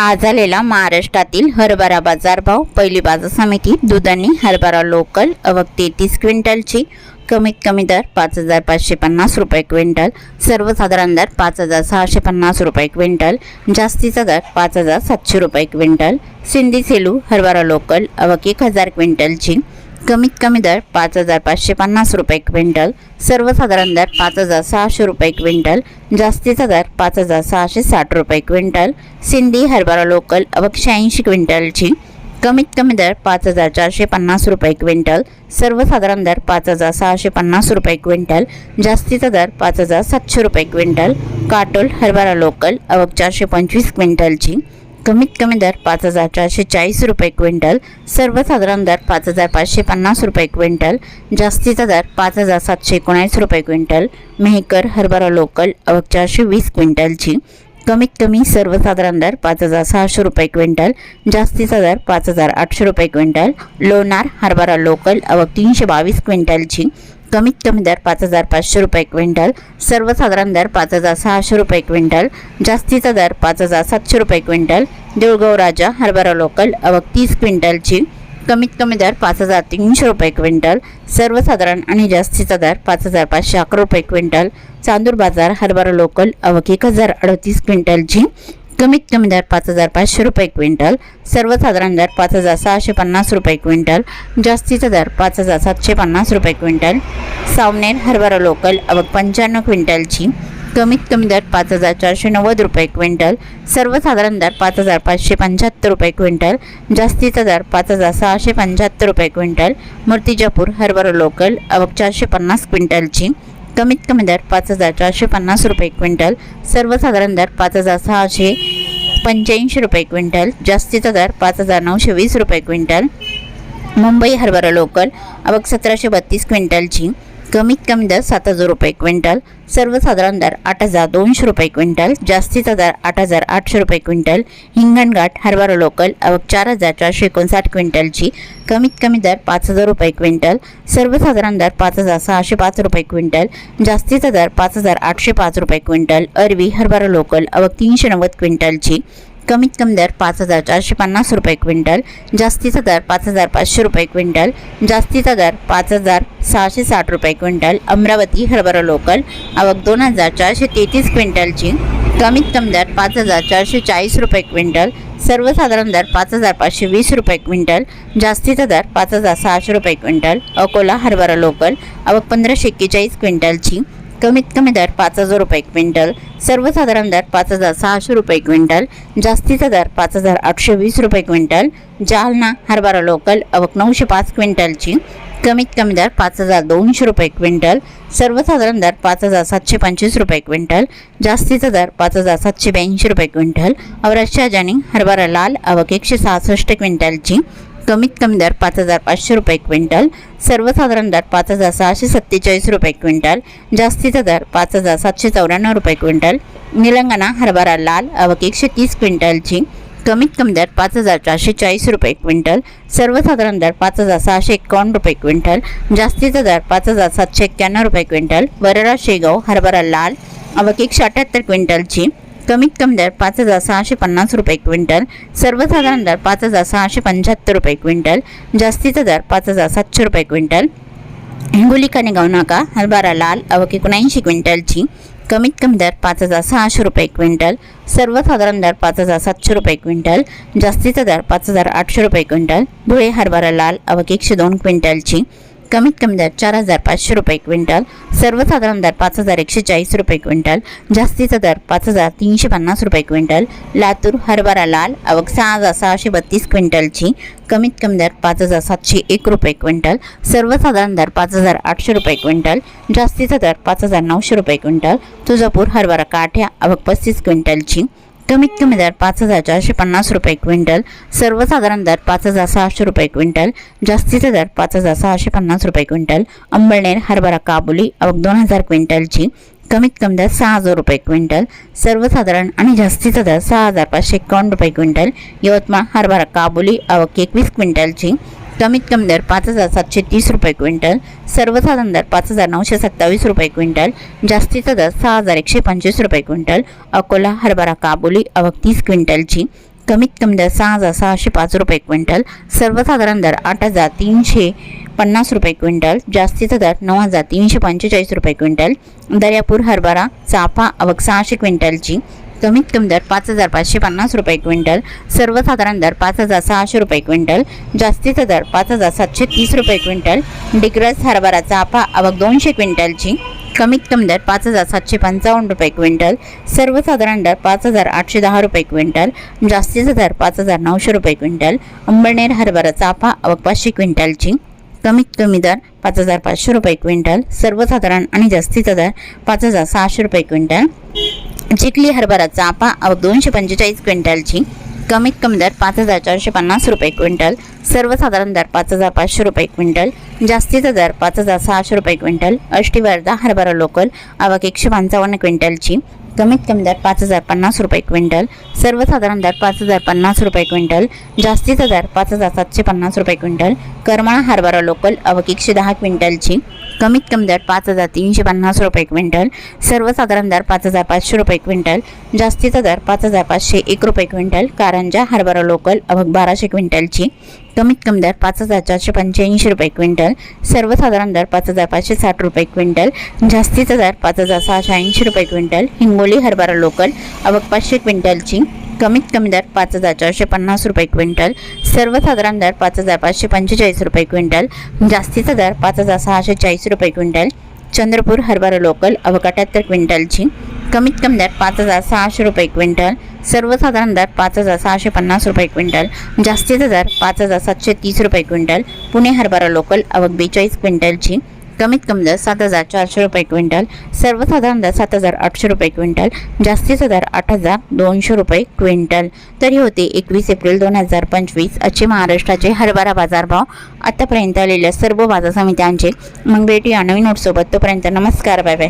आज आलेला महाराष्ट्रातील हरभरा बाजारभाव पहिली बाजार समिती दुधानी हरभरा लोकल अवक तेहतीस क्विंटलची. कमीत कमी दर पाच हजार पाचशे पन्नास रुपये क्विंटल. सर्वसाधारण दर पाच हजार सहाशे पन्नास रुपये क्विंटल. जास्तीचा दर पाच हजार सातशे रुपये क्विंटल. सिंधी सेलू हरभरा लोकल अवक एक हजार क्विंटलची. कमीत कमी दर पाच हजार पाचशे पन्नास रुपये क्विंटल सर्वसाधारण दर पाच हजार सहाशे रुपये क्विंटल जास्तीचा दर पाच हजार सहाशे साठ रुपये क्विंटल सिंधी हरभरा लोकल अवक शहाऐंशी क्विंटलची कमीत कमी दर पाच हजार चारशे पन्नास रुपये क्विंटल सर्वसाधारण दर पाच हजार सहाशे पन्नास रुपये क्विंटल जास्तीचा दर पाच हजार सातशे रुपये क्विंटल काटोल हरभरा लोकल अवक चारशे पंचवीस क्विंटलची कमीत कमी दर पाच हजार चारशे चाळीस रुपये क्विंटल सर्वसाधारण दर पाच हजार पाचशे पन्नास रुपये क्विंटल जास्तीचा दर पाच हजार सातशे एकोणीस रुपये क्विंटल मेहकर हरभरा लोकल अवक चारशे वीस क्विंटलची. कमीत कमी सर्वसाधारण दर पाच हजार सहाशे रुपये क्विंटल जास्तीचा दर पाच हजार आठशे रुपये क्विंटल लोणार हरभरा लोकल अवक तीनशे बावीस क्विंटलची. कमीत कमी दर पाच हजार पाचशे रुपये क्विंटल सर्वसाधारण दर पाच हजार सहाशे रुपये क्विंटल जास्तीचा दर पाच हजार सातशे रुपये क्विंटल देऊळगाव राजा हरभरा लोकल अवक तीस क्विंटलची कमीत कमी दर पाच हजार तीनशे रुपये क्विंटल सर्वसाधारण आणि जास्तीचा दर पाच हजार पाचशे अकरा रुपये क्विंटल चांदूर बाजार हरभरा लोकल अवक एक हजार अडतीस क्विंटलची कमीत कमी दर पाच हजार पाचशे रुपये क्विंटल सर्वसाधारण दर पाच हजार सहाशे पन्नास रुपये क्विंटल जास्तीचा दर पाच हजार सातशे पन्नास रुपये क्विंटल. सावनेर हरभरा लोकल अवक पंच्याण्णव क्विंटलची कमीत कमी दर पाच हजार चारशे नव्वद रुपये क्विंटल सर्वसाधारण दर पाच हजार पाचशे पंच्याहत्तर रुपये क्विंटल जास्तीचा दर पाच हजार सहाशे पंच्याहत्तर रुपये क्विंटल. मूर्तिजापूर हरभरा लोकल अवक चारशे पन्नास क्विंटलची कमीत कमी दर पाच हजार चारशे पन्नास रुपये क्विंटल सर्वसाधारण दर पाच हजार सहाशे पंच्याऐंशी रुपये क्विंटल जास्तीचा दर पाच हजार नऊशे वीस रुपये क्विंटल. मुंबई हरभरा लोकल अवघ सतराशे बत्तीस क्विंटलची. कमीत कमी दर सात हजार रुपये क्विंटल सर्वसाधारण दर आठ हजार दोनशे रुपये क्विंटल जास्तीचा दर आठ हजार आठशे रुपये क्विंटल हिंगणघाट हरभरा लोकल अवक चार हजार चारशे एकोणसाठ क्विंटलची कमीत कमी दर पाच हजार रुपये क्विंटल सर्वसाधारण दर पाच हजार सहाशे पाच रुपये क्विंटल जास्तीचा दर पाच हजार आठशे पाच रुपये क्विंटल अरवी हरभरा लोकल अवक तीनशे नव्वद क्विंटलची कमीत कमी दर पाच हजार चारशे पन्नास रुपये क्विंटल जास्तीचा दर पाच हजार पाचशे रुपये क्विंटल जास्तीचा दर पाच हजार सहाशे साठ रुपये क्विंटल अमरावती हरभरा लोकल आवक दोन हजार चारशे तेहतीस क्विंटलची कमीत कमी दर पाच हजार चारशे चाळीस रुपये क्विंटल सर्वसाधारण दर पाच हजार पाचशे वीस रुपये क्विंटल जास्तीचा दर पाच हजार सहाशे रुपये क्विंटल अकोला हरभरा लोकल आवक पंधराशे एक्केचाळीस क्विंटलची कमीत कमी दर पाच हजार रुपये क्विंटल सर्वसाधारण दर पाच हजार सहाशे रुपये क्विंटल जास्तीचा दर पाच हजार आठशे वीस रुपये क्विंटल जालना हरभरा लोकल अवक नऊशे पाच क्विंटलची कमीत कमी दर पाच हजार दोनशे रुपये क्विंटल सर्वसाधारण दर पाच हजार सातशे पंचवीस रुपये क्विंटल जास्तीचा दर पाच हजार सातशे ब्याऐंशी रुपये क्विंटल औरतच्या जानी हरभरा लाल अवक एकशे सहासष्ट क्विंटलची कमीत कमी दर पाच हजार पाचशे रुपये क्विंटल सर्वसाधारण दर पाच हजार सहाशे सत्तेचाळीस रुपये क्विंटल जास्तीचा दर पाच हजार सातशे चौऱ्याण्णव रुपये क्विंटल निलंगणा हरभरा लाल अवक एकशे तीस क्विंटलची कमीत कमी दर पाच हजार चारशे चाळीस रुपये क्विंटल सर्वसाधारण दर पाच हजार सहाशे एकावन्न रुपये क्विंटल जास्तीचा दर पाच हजार सातशे एक्क्याण्णव रुपये क्विंटल वरळा शेगाव हरभरा लाल अवक एकशे अठ्ठ्याहत्तर क्विंटलची कमीत कमी दर पाच हजार सहाशे पन्नास रुपये क्विंटल सर्वसाधारण दर पाच हजार सहाशे पंच्याहत्तर रुपये क्विंटल जास्तीचा दर पाच हजार सातशे रुपये क्विंटल. हिंगोली कनेगाव नाका हरभरा लाल अवक एकोणऐंशी क्विंटलची कमीत कमी दर पाच हजार सहाशे रुपये क्विंटल सर्वसाधारण दर पाच हजार सातशे रुपये क्विंटल जास्तीचा दर पाच हजार आठशे रुपये क्विंटल धुळे हरभरा लाल अवक एकशे दोन क्विंटलची कमीत कमी दर चार हजार पाचशे रुपये क्विंटल सर्वसाधारण दर पाच हजार एकशे चाळीस रुपये क्विंटल जास्तीचा दर पाच हजार तीनशे पन्नास रुपये क्विंटल लातूर हरभरा लाल आवक सहा हजार सहाशे बत्तीस क्विंटलची कमीत कमी दर पाच हजार सातशे एक रुपये क्विंटल सर्वसाधारण दर पाच हजार आठशे रुपये क्विंटल जास्तीचा दर पाच हजार नऊशे रुपये क्विंटल तुळजापूर हरभरा काठ्या आवक पस्तीस क्विंटलची कमीत कमी दर पाच हजार चारशे पन्नास रुपये क्विंटल सर्वसाधारण दर पाच हजार सहाशे रुपये क्विंटल जास्तीचा दर पाच हजार सहाशे पन्नास रुपये क्विंटल अंबळनेर हरभरा काबुली अवघ दोन हजार क्विंटलची कमीत कमी दर सहा हजार रुपये क्विंटल सर्वसाधारण आणि जास्तीचा दर सहा हजार पाचशे एकावन्न रुपये क्विंटल यवतमाळ हरभरा काबुली अवघ एकवीस क्विंटलची कमीत कमी दर पाच हजार सातशे तीस रुपये क्विंटल सर्वसाधारण दर पाच हजार नऊशे सत्तावीस रुपये क्विंटल जास्तीचा दर सहा हजार एकशे पंचवीस रुपये क्विंटल अकोला हरभरा काबुली अवक तीस क्विंटलची. कमीत कमी दर सहा हजार सहाशे पाच रुपये क्विंटल सर्वसाधारण दर आठ हजार तीनशे पन्नास रुपये क्विंटल जास्तीचा दर नऊ हजार तीनशे पंचेचाळीस रुपये क्विंटल. दर्यापूर हरभरा चाफा अवक सहाशे क्विंटलची. कमीत कमी दर पाच हजार पाचशे पन्नास रुपये क्विंटल सर्वसाधारण दर पाच हजार सहाशे रुपये क्विंटल जास्तीचा दर पाच हजार सातशे तीस रुपये क्विंटल डिग्रस हरभरा चाफा आवक दोनशे क्विंटलची कमीत कमी दर पाच हजार सातशे पंचावन्न रुपये क्विंटल सर्वसाधारण दर पाच हजार आठशे दहा रुपये क्विंटल जास्तीचा दर पाच हजार नऊशे रुपये क्विंटल अंबळनेर हरभरा चाफा आवक पाचशे क्विंटलची कमीत कमी दर पाच हजार पाचशे रुपये क्विंटल सर्वसाधारण आणि जास्तीचा दर पाच हजार सहाशे रुपये क्विंटल. चिखली हरभरा चापा दोनशे पंचेचाळीस क्विंटलची कमीत कमी दर पाच हजार चारशे पन्नास रुपये क्विंटल. सर्वसाधारण दर पाच हजार पाचशे रुपये क्विंटल. जास्तीचा दर पाच हजार सहाशे रुपये क्विंटल. अष्टीवर्धा हरभरा लोकल आवक एकशे पंचावन्न क्विंटलची कमीत कमी दर पाच हजार पन्नास रुपये क्विंटल. सर्वसाधारण दर पाच हजार पन्नास रुपये क्विंटल. जास्तीचा दर पाच हजार सातशे पन्नास रुपये क्विंटल. करमाळा हरभरा लोकल आवक एकशे दहा क्विंटलची कमीत कमी दर पाच हजार तीनशे पन्नास रुपये क्विंटल सर्वसाधारण दर पाच हजार पाचशे रुपये क्विंटल जास्तीचा दर पाच हजार पाचशे एक रुपये क्विंटल कारंजा हरभरा लोकल अवघ बाराशे क्विंटलची. कमीत कमी दर पाच हजार चारशे पंच्याऐंशी रुपये क्विंटल सर्वसाधारण दर पाच हजार पाचशे साठ रुपये क्विंटल जास्तीचा दर पाच हजार सहाशे ऐंशी रुपये क्विंटल हिंगोली हरभरा लोकल अवघ पाचशे क्विंटलची. कमीत कमी दर पाच हजार चारशे पन्नास रुपये क्विंटल सर्वसाधारण दर पाच हजार पाचशे पंचेचाळीस रुपये क्विंटल जास्तीचा दर पाच हजार सहाशे चाळीस रुपये क्विंटल चंद्रपूर हरभरा लोकल अवघ क्विंटलची कमीत कमी दर पाच हजार सहाशे रुपये क्विंटल सर्वसाधारण दर पाच हजार सहाशे पन्नास रुपये क्विंटल जास्तीचा दर पाच हजार सातशे तीस रुपये क्विंटल पुणे हरभरा लोकल अवक बेचाळीस क्विंटलची कमीत कमी दर सात हजार चारशे रुपये क्विंटल सर्वसाधारण दर सात हजार आठशे रुपये क्विंटल जास्तीचा दर आठ हजार दोनशे रुपये क्विंटल. तरी होते एकवीस एप्रिल दोन हजार पंचवीस आजचे महाराष्ट्राचे हरभरा बाजारभाव. आतापर्यंत आलेल्या सर्व बाजार समित्यांचे मग भेटूया नवीन नोटसोबत तोपर्यंत नमस्कार बाय बाय.